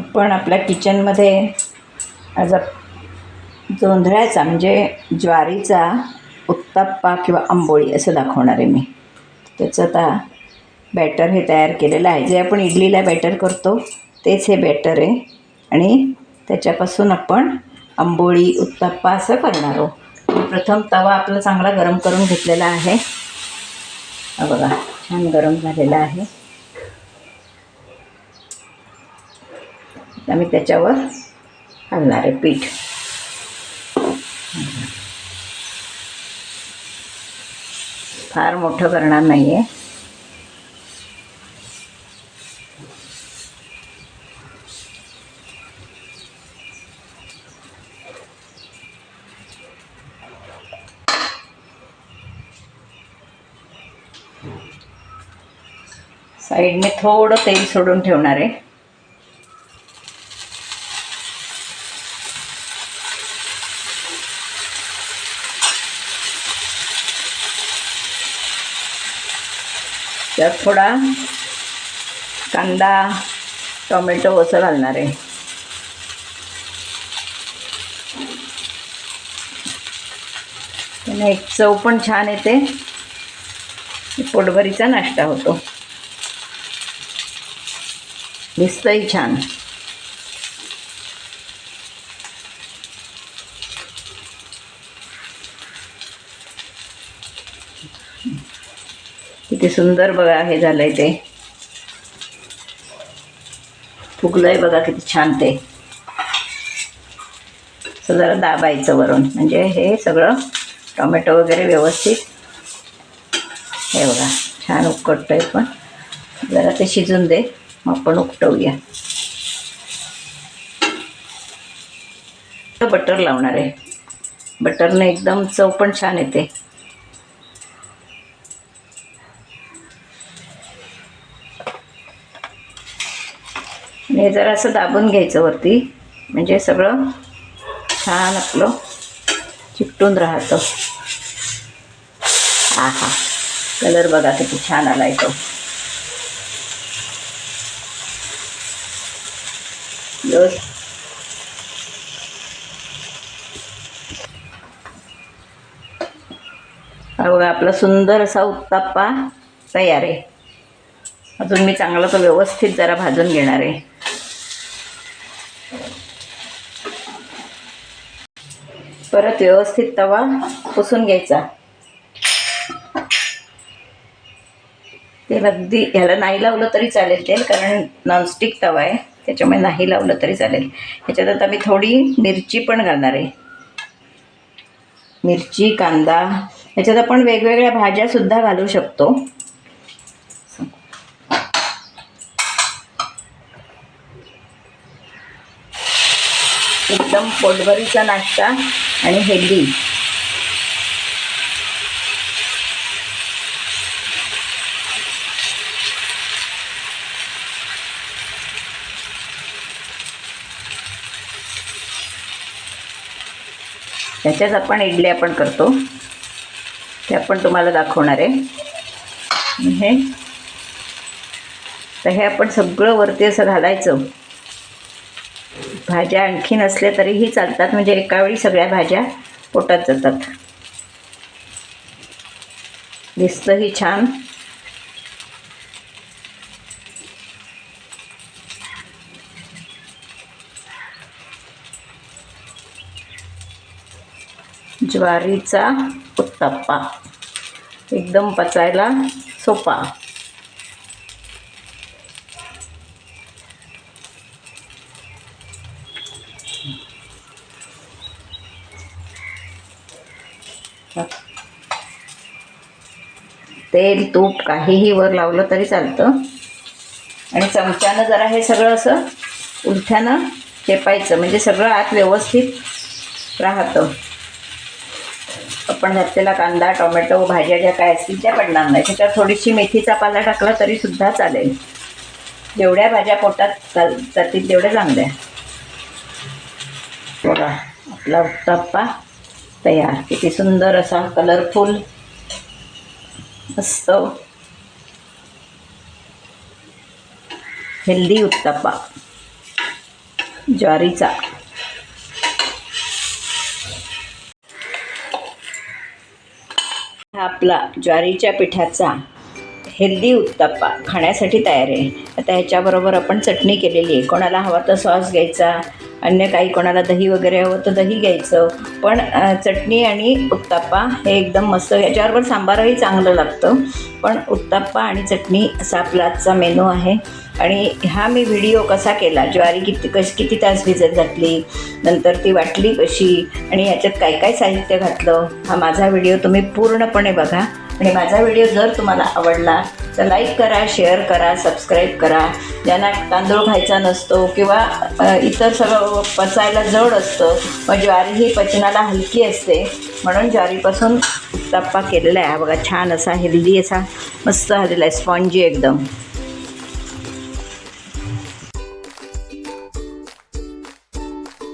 पण आपल्या किचनमध्ये आज आप- जोंधळ्याचा म्हणजे ज्वारीचा उत्ताप्पा किंवा आंबोळी असं दाखवणार आहे मी. त्याचं आता बॅटर हे तयार केलेलं आहे. जे आपण इडलीला बॅटर करतो तेच हे बॅटर आहे. आणि त्याच्यापासून आपण आंबोळी उत्ताप्पा असं करणार आहोत. प्रथम तवा आपला चांगला गरम करून घेतलेला आहे. बघा छान गरम झालेला आहे. आम्ही मी त्याच्यावर घालणार आहे पीठ. फार मोठं करणार नाही आहे साईडने थोडं तेल सोडून ठेवणार आहे. त्यात थोडा कांदा टोमॅटो असं घालणार आहे. त्याने एक चव पण छान येते. पोटभरीचा नाश्ता होतो. दिसतंही छान. किती सुंदर बघा हे झालंय ते. फुगलंय बघा किती छान ते. असं जरा दाबायचं वरून. म्हणजे हे सगळं टोमॅटो वगैरे व्यवस्थित. हे बघा छान उकळतंय पण. जरा ते शिजून दे मग आपण उकटवूया बटर लावणार आहे. बटरने एकदम चव पण छान येते. आणि हे जरा असं दाबून घ्यायचं वरती. म्हणजे सगळं छान आपलं चिकटून राहतं. हा हा कलर बघा किती छान आलाय तो. बघा आपला सुंदर असा उत्ताप्पा तयार आहे. अजून मी चांगला तो व्यवस्थित जरा भाजून घेणार आहे. परत व्यवस्थित तवा पुसून घ्यायचा. तेल अगदी ह्याला नाही लावलं तरी चालेल तेल कारण नॉनस्टिक तवा आहे. त्याच्यामुळे नाही लावलं तरी चालेल. ह्याच्यात आता मी थोडी मिरची पण घालणार आहे. मिरची कांदा ह्याच्यात आपण वेगवेगळ्या भाज्यासुद्धा घालू शकतो. एकदम पोटभरीचा नाश्ता. आणि हेल्दी. त्याच्याच आपण इडल्या पण करतो. ते आपण तुम्हाला दाखवणार आहे. हे तर हे आपण सगळं वरती असं घालायचं. भाज्या आणखी नसल्या तरीही चालतात. म्हणजे एका वेळी सगळ्या भाज्या पोटात जातात. दिसतंही छान. ज्वारीचा उत्तप्पा. एकदम पचायला सोपा. तेल तूप काहीही वर लावलं तरी चालतं. आणि चमच्यानं जरा हे सगळं असं उलथ्यानं चेपायचं. म्हणजे सगळं आत व्यवस्थित राहतं. आपण घातलेला कांदा टोमॅटो भाज्या ज्या काय असतील त्या पडणार नाही. त्याच्यात थोडीशी मेथीचा पाला टाकला तरीसुद्धा चालेल. जेवढ्या भाज्या पोटात चाल जातील तेवढ्या चांगल्या. बघा आपला उत्तप्पा. तयार. किती सुंदर असा कलरफुल मस्त. हेल्दी उत्तप्पा. ज्वारीचा. हा आपला ज्वारीच्या पिठाचा हेल्दी उत्तप्पा खाण्यासाठी तयार आहे. आता ह्याच्याबरोबर आपण चटणी केलेली आहे. कोणाला हवा तर सॉस घ्यायचा अन्य काही कोणाला दही वगैरे हवं तर दही घ्यायचं. पण चटणी आणि उत्तप्पा हे एकदम मस्त याच्याबरोबर सांबारही चांगलं लागतं. पण उत्तप्पा आणि चटणी असा आपला आजचा मेनू आहे. आणि हा मी व्हिडिओ कसा केला ज्वारी किती कशी किती तास भिजत घातली नंतर ती वाटली कशी आणि याच्यात काय काय साहित्य घातलं हा माझा व्हिडिओ तुम्ही पूर्णपणे बघा. आणि माझा व्हिडिओ जर तुम्हाला आवडला तर लाईक करा शेअर करा सबस्क्राईब करा. ज्यांना तांदूळ खायचा नसतो किंवा इतर सगळं पचायला जड असतं मग ज्वारी ही पचनाला हलकी असते. म्हणून ज्वारीपासून टप्पा केलेला आहे. बघा छान असा हेल्दी असा मस्त झालेला आहे स्पॉन्जी एकदम.